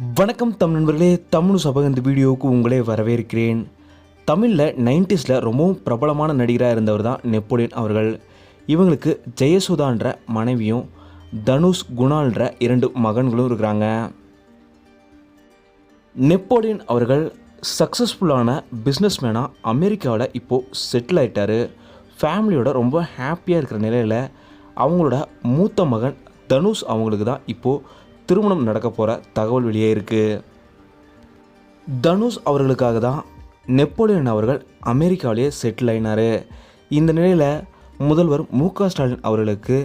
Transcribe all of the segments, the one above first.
வணக்கம் தமிழ் நண்பர்களே தமிழ் சபக இந்த வீடியோவுக்கு உங்களே வரவேற்கிறேன். தமிழில் நைன்டிஸில் ரொம்பவும் பிரபலமான நடிகராக இருந்தவர் தான் நெப்போலியன் அவர்கள். இவங்களுக்கு ஜெயசுதான்ற மனைவியும் தனுஷ் குணால்ன்ற இரண்டு மகன்களும் இருக்கிறாங்க. நெப்போலியன் அவர்கள் சக்ஸஸ்ஃபுல்லான பிஸ்னஸ்மேனாக அமெரிக்காவில் இப்போது செட்டில் ஆகிட்டார் ஃபேமிலியோட ரொம்ப ஹாப்பியாக இருக்கிற நிலையில் அவங்களோட மூத்த மகன் தனுஷ் அவங்களுக்கு தான் இப்போது திருமணம் நடக்க போகிற தகவல் வெளியே இருக்குது தனுஷ் அவர்களுக்காக தான் நெப்போலியன் அவர்கள் அமெரிக்காவிலேயே செட்டில் ஆயினார். இந்த நிலையில் முதல்வர் மு ஸ்டாலின் அவர்களுக்கு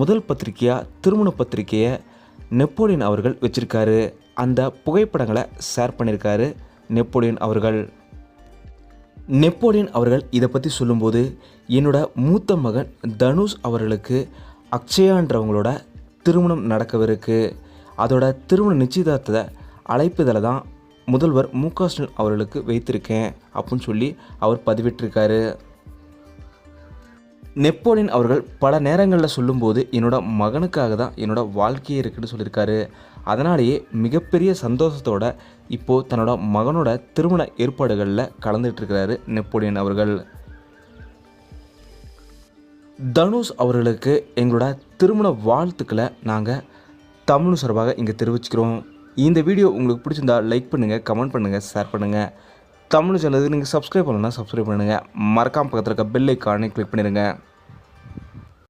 முதல் பத்திரிக்கையாக திருமண பத்திரிக்கையை நெப்போலியன் அவர்கள் வச்சுருக்காரு. அந்த புகைப்படங்களை ஷேர் பண்ணியிருக்காரு நெப்போலியன் அவர்கள். நெப்போலியன் அவர்கள் இதை பற்றி சொல்லும்போது என்னோட மூத்த மகன் தனுஷ் அவர்களுக்கு அக்ஷயான்றவங்களோட திருமணம் நடக்கவிருக்கு. அதோட திருமண நிச்சயதார்த்தத்தை அழைப்புதலை தான் முதல்வர் மு க ஸ்டாலின் அவர்களுக்கு வைத்திருக்கேன் அப்படின்னு சொல்லி அவர் பதிவிட்டிருக்காரு. நெப்போலியன் அவர்கள் பல நேரங்களில் சொல்லும்போது என்னோட மகனுக்காக தான் என்னோட வாழ்க்கையே இருக்குன்னு சொல்லியிருக்காரு. அதனாலேயே மிகப்பெரிய சந்தோஷத்தோட இப்போது தன்னோட மகனோட திருமண ஏற்பாடுகளில் கலந்துட்டு இருக்கிறாரு நெப்போலியன் அவர்கள். தனுஷ் அவர்களுக்கு எங்களோட திருமண வாழ்த்துக்களை நாங்கள் தமிழ் சார்பாக இங்கே தெரிவிச்சுக்கிறோம். இந்த வீடியோ உங்களுக்கு பிடிச்சிருந்தா லைக் பண்ணுங்கள் கமெண்ட் பண்ணுங்கள் ஷேர் பண்ணுங்கள் தமிழ் சேனலுக்கு நீங்கள் சப்ஸ்கிரைப் பண்ணலன்னா சப்ஸ்கிரைப் பண்ணுங்கள் மறக்காம பக்கத்தில் இருக்க பெல் ஐக்கானே கிளிக் பண்ணிடுங்க